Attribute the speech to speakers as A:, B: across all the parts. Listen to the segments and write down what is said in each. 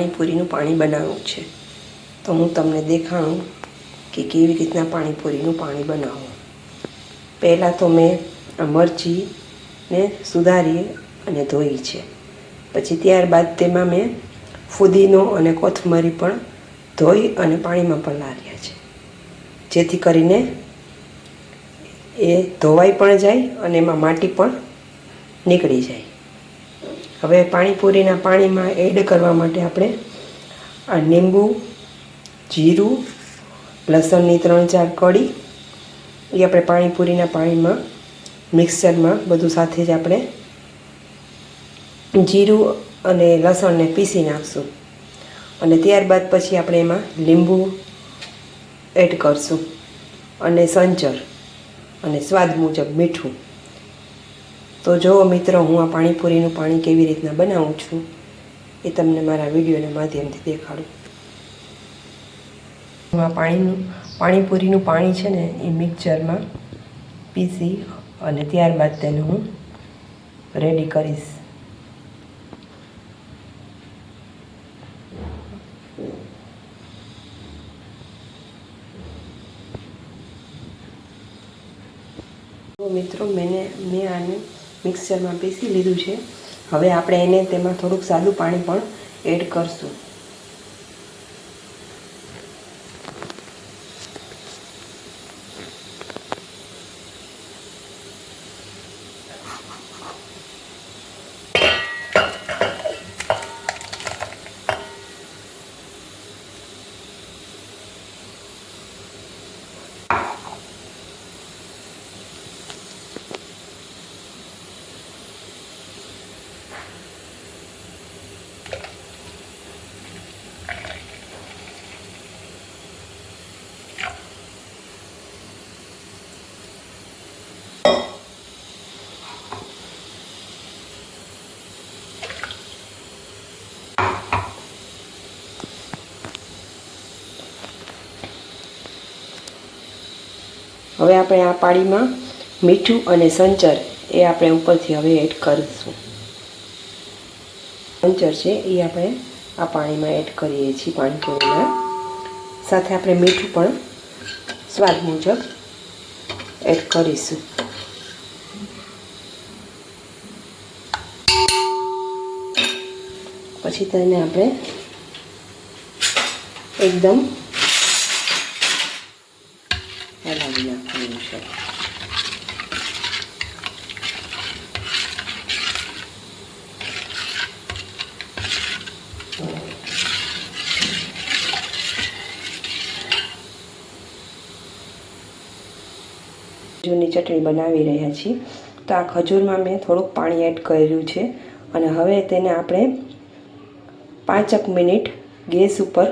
A: પાણીપુરીનું પાણી બનાવવું છે. તો હું તમને દેખાડું કે કેવી રીતના પાણીપુરીનું પાણી બનાવવું પહેલાં તો મેં મરચીને સુધારી અને ધોઈ છે. પછી ત્યારબાદ તેમાં મેં ફુદીનો અને કોથમરી પણ ધોઈ અને પાણીમાં પલાળ્યા છે. જેથી કરીને એ ધોવાઈ પણ જાય અને એમાં માટી પણ નીકળી જાય. હવે પાણીપુરીના પાણીમાં એડ કરવા માટે આપણે આ લીંબુ જીરું, લસણની ત્રણ ચાર કળી એ આપણે પાણીપુરીના પાણીમાં મિક્સરમાં બધું સાથે જ આપણે જીરું અને લસણને પીસી નાખશું. અને ત્યારબાદ પછી આપણે એમાં લીંબુ એડ કરશું. અને સંચર અને સ્વાદ મુજબ મીઠું. તો જુઓ મિત્રો, હું આ પાણીપુરીનું પાણી કેવી રીતના બનાવું છું એ તમને મારા વિડીયોના માધ્યમથી દેખાડું. હું આ પાણીનું, પાણીપુરીનું પાણી છે ને, એ મિક્સરમાં પીસી અને ત્યારબાદ તેને હું રેડી કરીશ. મિત્રો મેં મેં આને મિક્સરમાં પીસી લીધું છે. હવે આપણે એને તેમાં થોડુંક સાદું પાણી પણ એડ કરશું. હવે આપણે આ પાણીમાં મીઠું અને સંચર એ આપણે ઉપરથી હવે એડ કરીશું. સંચર છે એ આપણે આ પાણીમાં એડ કરીએ છીએ પાણીપુરીના સાથે આપણે મીઠું પણ સ્વાદ મુજબ એડ કરીશું. પછી તેને આપણે એકદમ હલાવી નાખવાનું છે ખજૂરની ચટણી બનાવી રહ્યા છીએ. તો આ ખજૂરમાં મેં થોડુંક પાણી એડ કર્યું છે અને હવે તેને આપણે પાંચક મિનિટ ગેસ ઉપર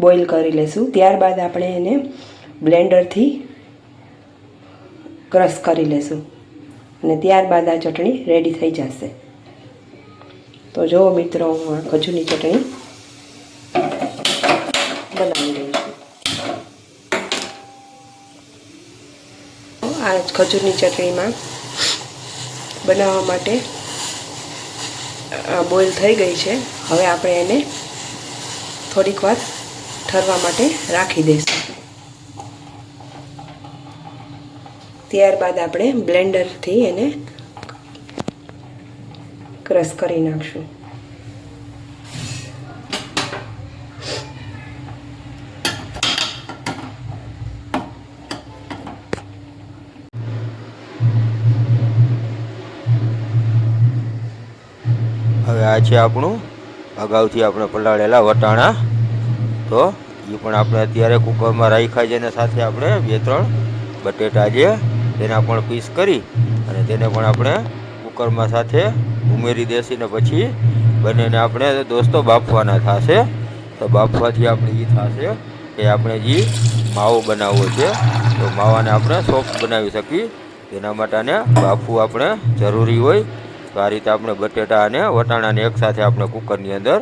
A: બોઇલ કરી લઈશું ત્યારબાદ આપણે એને બ્લેન્ડરથી ક્રશ કરી લેશું. અને ત્યારબાદ આ ચટણી રેડી થઈ જશે. તો જો મિત્રો, હું આ ખજૂરની ચટણી બનાવી રહી છું આ ખજૂરની ચટણીમાં બનાવવા માટે બોઇલ થઈ ગઈ છે. હવે આપણે એને થોડીક વાર ઠરવા માટે રાખી દઈશું. ત્યારબાદ આપણે બ્લેન્ડરથી એને ક્રશ કરી નાખશું.
B: આ છે આપણું. અગાઉથી આપણે પલાળેલા વટાણા. તો એ પણ આપણે અત્યારે કુકરમાં રાખ્યા છે અને સાથે આપણે બે ત્રણ બટેટા છે તેના પણ પીસ કરી અને તેને પણ આપણે કુકરમાં સાથે ઉમેરી દેસીને પછી બંનેને આપણે દોસ્તો બાફવાના થશે. તો બાફવાથી આપણે એ થશે કે આપણે જે માવો બનાવવો છે, તો માવાને આપણે સોફ્ટ બનાવી શકીએ. તેના માટે બાફવું આપણે જરૂરી હોય. તો આ રીતે આપણે બટેટા અને વટાણાને એકસાથે આપણે કુકરની અંદર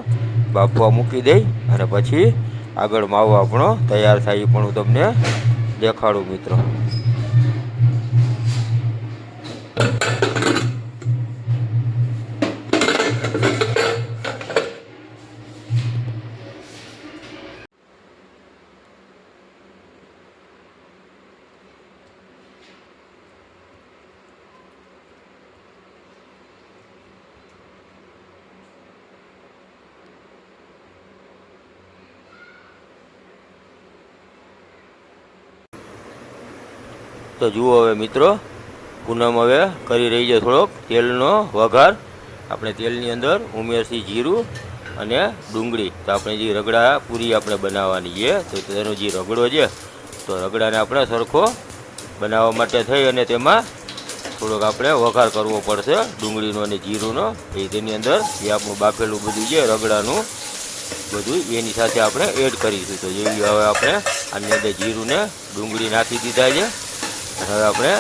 B: બાફવા મૂકી દઈ અને પછી આગળ માવો આપણો તૈયાર થાય એ પણ હું તમને દેખાડું, મિત્રો. તો જુઓ હવે મિત્રો, પૂનમ હવે કરી રહી છે થોડોક તેલનો વઘાર. આપણે તેલની અંદર ઉમેરશી જીરું અને ડુંગળી. તો આપણે જે રગડા પૂરી આપણે બનાવવાની છે, તો તેનો જે રગડો છે, તો રગડાને આપણે સરખો બનાવવા માટે થઈ અને તેમાં થોડોક આપણે વઘાર કરવો પડશે ડુંગળીનો અને જીરુંનો. એ તેની અંદર જે આપણું બાફેલું બધું છે, રગડાનું બધું એની સાથે આપણે એડ કરીશું. તો જેવી હવે આપણે આની અંદર જીરુંને ડુંગળી નાખી દીધા છે. હવે આપણે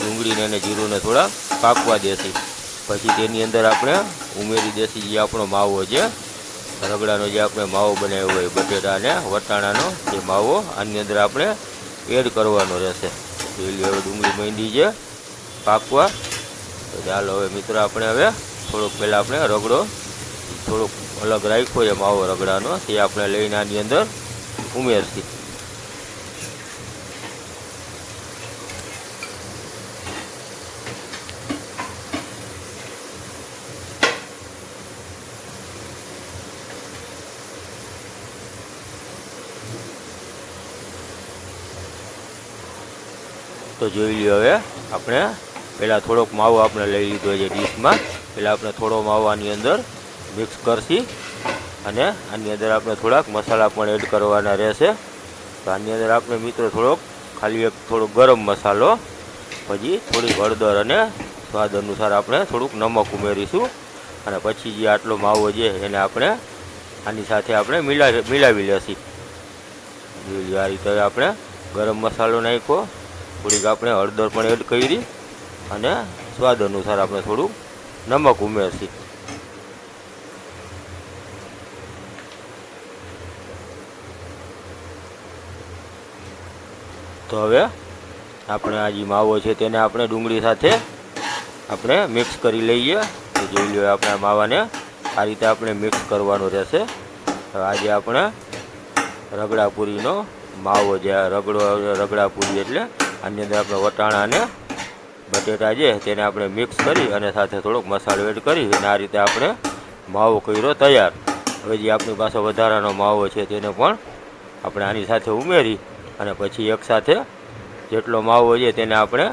B: ડુંગળીને અને જીરુંને થોડા પાકવા દેશી. પછી તેની અંદર આપણે ઉમેરી દેશી જે આપણો માવો છે. રગડાનો જે આપણે માવો બનાવ્યો હોય, બટેટા અને વટાણાનો એ માવો આની અંદર આપણે એડ કરવાનો રહેશે. પેલી હવે ડુંગળી મંડી છે, પાકવા. તો ચાલો હવે મિત્રો, આપણે હવે થોડોક પહેલાં આપણે રગડો, થોડોક અલગ રાખ્યો છે માવો રગડાનો, તે આપણે લઈને આની અંદર ઉમેરશી. તો જોઈ લઈએ હવે આપણે. પહેલાં થોડોક માવો આપણે લઈ લીધો છે ડીશમાં. પહેલાં આપણે થોડો માવો આની અંદર મિક્સ કરશી. અને આની અંદર આપણે થોડાક મસાલા પણ એડ કરવાના રહેશે. તો આની અંદર આપણે મિત્રો થોડોક ખાલી એક થોડો ગરમ મસાલો, પછી થોડીક હળદર અને સ્વાદ અનુસાર આપણે થોડુંક નમક ઉમેરીશું. અને પછી જે આટલો માવો છે એને આપણે આની સાથે આપણે મિલા, મિલાવી લેશી. આ રીતે આપણે ગરમ મસાલો નાખ્યો. થોડીક આપણે હળદર પણ એડ કરી અને સ્વાદ અનુસાર આપણે થોડું નમક ઉમેરશી. તો હવે આપણે આ જે માવો છે તેને આપણે ડુંગળી સાથે આપણે મિક્સ કરી લઈએ. તો જોઈ લો આપણે માવાને આ રીતે આપણે મિક્સ કરવાનો રહેશે. આજે આપણે રગડાપુરીનો માવો જે રગડો રગડાપુરી એટલે આની અંદર આપણે વટાણા અને બટેટા છે તેને આપણે મિક્સ કરી અને સાથે થોડોક મસાલો એડ કરી અને આ રીતે આપણે માવો કર્યો તૈયાર. હવે જે આપણી પાસે વધારાનો માવો છે તેને પણ આપણે આની સાથે ઉમેરી અને પછી એકસાથે જેટલો માવો છે તેને આપણે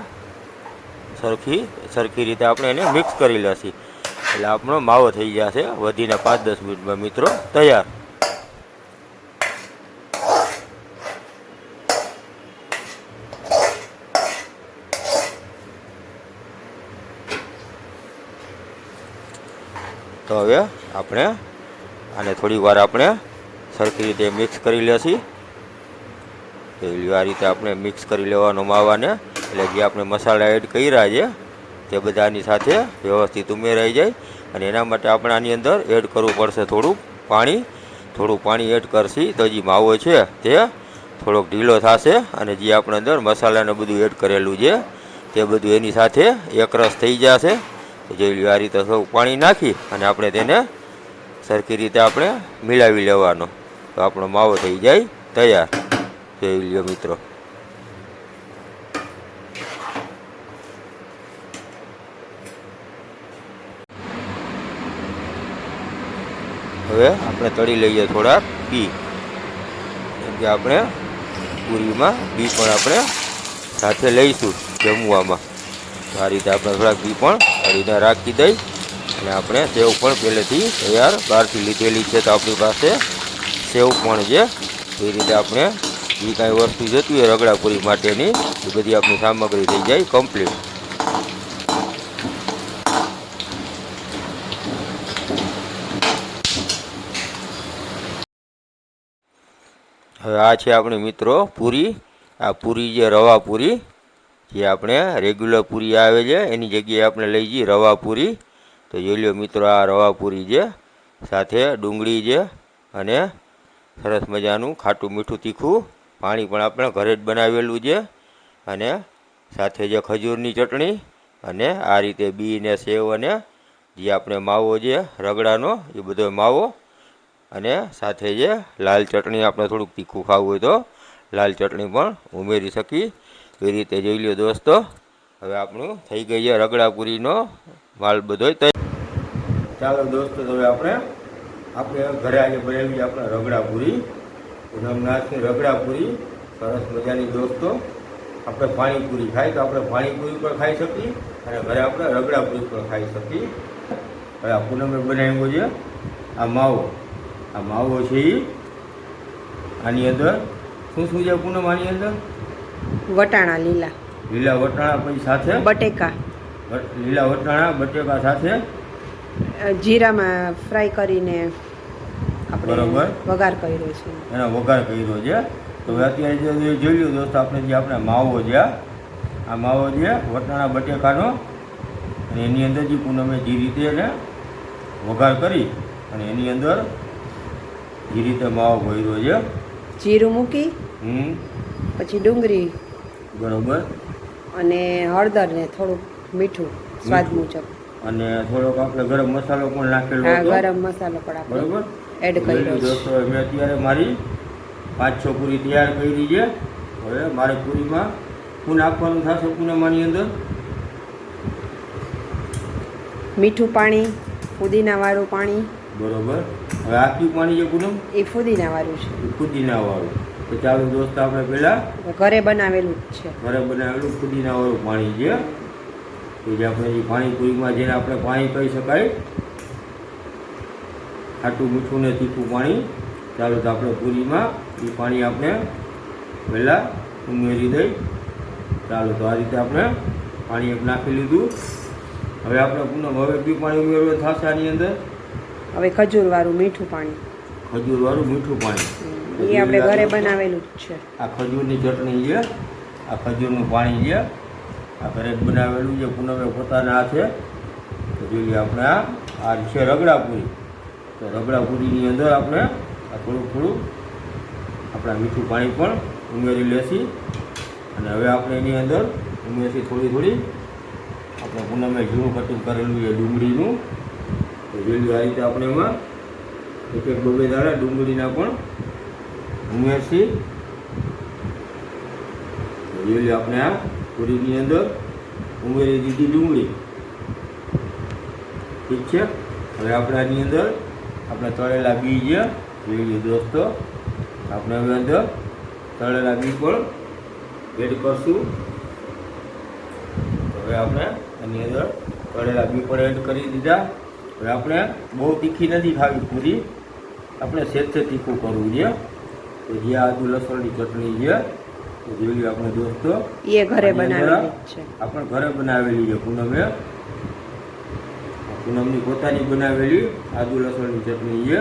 B: સરખી સરખી રીતે આપણે એને મિક્સ કરી લેશી. એટલે આપણો માવો થઈ જશે વધીને પાંચ દસ મિનિટમાં મિત્રો તૈયાર. હવે આપણે આને થોડી વાર આપણે સરખી રીતે મિક્સ કરી લેશી. પેલી આ રીતે આપણે મિક્સ કરી લેવાનો માવાને. એટલે જે આપણે મસાલા એડ કર્યા છે, તે બધાની સાથે વ્યવસ્થિત ઉમેરાઈ જાય. અને એના માટે આપણે આની અંદર એડ કરવું પડશે થોડુંક પાણી. થોડું પાણી એડ કરશી તો જે માવો છે તે થોડોક ઢીલો થશે. અને જે આપણે અંદર મસાલાને બધું એડ કરેલું છે, તે બધું એની સાથે એકરસ થઈ જશે. જોઈ આ રીતે થોડું પાણી નાખી અને આપણે તેને સરખી રીતે આપણે મિલાવી લેવાનો. તો આપણો માવો થઈ જાય તૈયાર. જોઈ લ્યો મિત્રો. હવે આપણે તળી લઈએ થોડાક બી કેમ કે આપણે પૂરીમાં બી પણ આપણે સાથે લઈશું જમવામાં. આ રીતે આપણે થોડાક બી પણ તળીને રાખી દઈ અને આપણે સેવ પણ પહેલેથી તૈયાર બહારથી લીધેલી છે તો આપણી પાસે સેવ પણ છે. એ રીતે આપણે જે કાંઈ વસ્તુ જતી હોય રગડાપુરી માટેની એ બધી આપણી સામગ્રી થઈ જાય કમ્પ્લીટ હવે આ છે આપણી મિત્રો પૂરી. આ પૂરી જે રવા પૂરી જે આપણે રેગ્યુલર પૂરી આવે છે, એની જગ્યાએ આપણે લઈ જઈએ રવા પૂરી. તો જોઈ લો મિત્રો, આ રવા પૂરી છે, સાથે ડુંગળી છે અને સરસ મજાનું ખાટું મીઠું તીખું પાણી પણ આપણે ઘરે જ બનાવેલું છે. અને સાથે જે ખજૂરની ચટણી અને આ રીતે બી ને સેવ અને જે આપણે માવો છે, રગડાનો, એ બધો માવો અને સાથે જે લાલ ચટણી આપણે થોડુંક તીખું ખાવું હોય તો લાલ ચટણી પણ ઉમેરી શકી એ રીતે જોઈ લો દોસ્તો. હવે આપણું થઈ ગઈ છે રગડાપુરીનો માલ બધો ચાલો દોસ્તો હવે આપણે આપણે ઘરે આજે બનાવી આપણે રગડાપુરી. રમનાથની રગડાપુરી. સરસ મજાની દોસ્તો. આપણે પાણીપુરી ખાઈ, તો આપણે પાણીપુરી પણ ખાઈ શકીએ અને ઘરે આપણે રગડાપુરી પણ ખાઈ શકીએ. હવે આ પૂનમે બનાવ્યો છે આ માવો. આ માવો છે આની અંદર શું શું છે પૂનમ આની અંદર?
A: વટાણા લીલા.
B: લીલા વટાણા પછી સાથે?
A: બટેકા.
B: લીલા વટાણા બટેકા સાથે?
A: જીરામાં ફ્રાય કરીને આપણે
B: બરોબર.
A: વઘાર કર્યો છે.
B: એનો વઘાર કર્યો છે. તો અત્યારે જે જે જોઈ લો દોસ્તો આપણે જે આપણે માવો છે આ. માવો છે વટાણા બટેકાનો. અને એની અંદર જે પૂનમે જે રીતે એને વઘાર કરી અને એની અંદર જે રીતે માવો ભર્યો છે.
A: જીરું મૂકી
B: હમ.
A: પછી ડુંગળી.
B: બરોબર.
A: અને હળદર ને થોડુંક મીઠું સ્વાદ મુજબ.
B: અને થોડોક આપણે ગરમ મસાલો પણ નાખેલો
A: હા ગરમ મસાલો પણ આપણે
B: બરોબર.
A: એડ કર્યો
B: દોસ્તો મેં અત્યારે મારી પાંચ છ પૂરી તૈયાર કરી છે. હવે મારે પૂરીમાં શું નાખવાનું થશે પૂનમાની અંદર.
A: મીઠું પાણી ફુદીનાવાળું પાણી.
B: બરોબર. હવે આ પાણી છે પૂનમ?
A: એ ફુદીનાવાળું છે.
B: ફુદીના વાળું તો ચાલો દોસ્ત આપણે પહેલાં
A: ઘરે બનાવેલું જ છે.
B: ઘરે બનાવેલું ફુદીના વાળું પાણી છે કે જે આપણે જે પાણીપુરીમાં જેને આપણે પાણી કહી શકાય ખાટું મીઠું ને તીખું પાણી ચાલો તો આપણે પૂરીમાં એ પાણી આપણે પહેલાં ઉમેરી દઈ ચાલો તો આ રીતે આપણે પાણી એક નાખી લીધું. હવે આપણે પૂનમ હવે બી પાણી ઉમેરવું થશે આની અંદર?
A: હવે ખજૂરવાળું મીઠું પાણી.
B: ખજૂરવાળું મીઠું પાણી.
A: એ આપણે ઘરે બનાવેલું જ છે.
B: આ ખજૂરની ચટણી છે આ ખજૂરનું પાણી છે આ ઘરે બનાવેલું છે પૂનમે પોતાના હાથે. જોઈએ આપણે આ આ છે રગડાપુરી. તો રગડાપુરીની અંદર આપણે આ થોડું થોડું આપણા મીઠું પાણી પણ ઉમેરી લેશી. અને હવે આપણે એની અંદર ઉમેરશી થોડી થોડી આપણે પૂનમે ઝીણું કટિંગ કરેલું છે ડુંગળીનું. તો જોઈએ આ રીતે આપણે એમાં એક એક બબે દાડા ડુંગળીના પણ ઉમેરશી. તો આપણે આ પૂરીની અંદર. ઉમેરી દીધી ડુંગળી. ઠીક છે? હવે આપણે આની અંદર આપણે તળેલા બીજ લીલી લો દોસ્તો. આપણે હવે અંદર તળેલા બી પણ એડ કરશું. હવે આપણે આની અંદર તળેલા બી પણ એડ કરી દીધા. હવે આપણે બહુ તીખી નથી ખાવી પૂરી. આપણે સેજ તીખું કરવું છે. તો જે આદુ લસણની ચટણી છે જોઈ આપણે દોસ્તો
A: એ ઘરે બનાવેલી છે.
B: આપણે ઘરે બનાવેલી છે પૂનમે. પૂનમની પોતાની બનાવેલી આદુ લસણની ચટણી છે.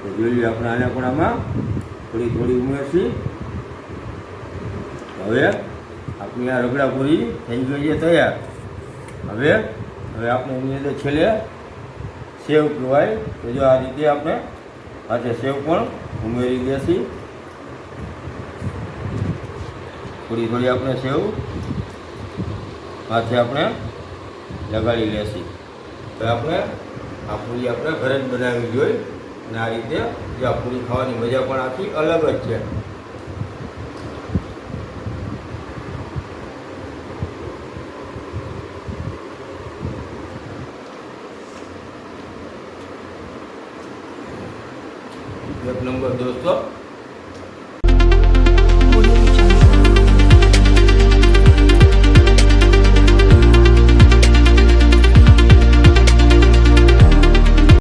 B: તો જોઈ આપણે આને પણ આમાં થોડી થોડી ઉમેરશી. હવે આપણી આ રગડા પૂરી થઈ ગઈ છે તૈયાર. હવે હવે આપણે એની અંદર છેલ્લે સેવ કહેવાય તો જો આ રીતે આપણે સાથે સેવ પણ ઉમેરી દેશી. થોડી થોડી આપણે સેવ માથે આપણે લગાડી લેશી. તો આપણે આ પૂરી આપણે ઘરે જ બનાવવી જોઈએ અને આ રીતે જે આ પૂરી ખાવાની મજા પણ આખી અલગ જ છે.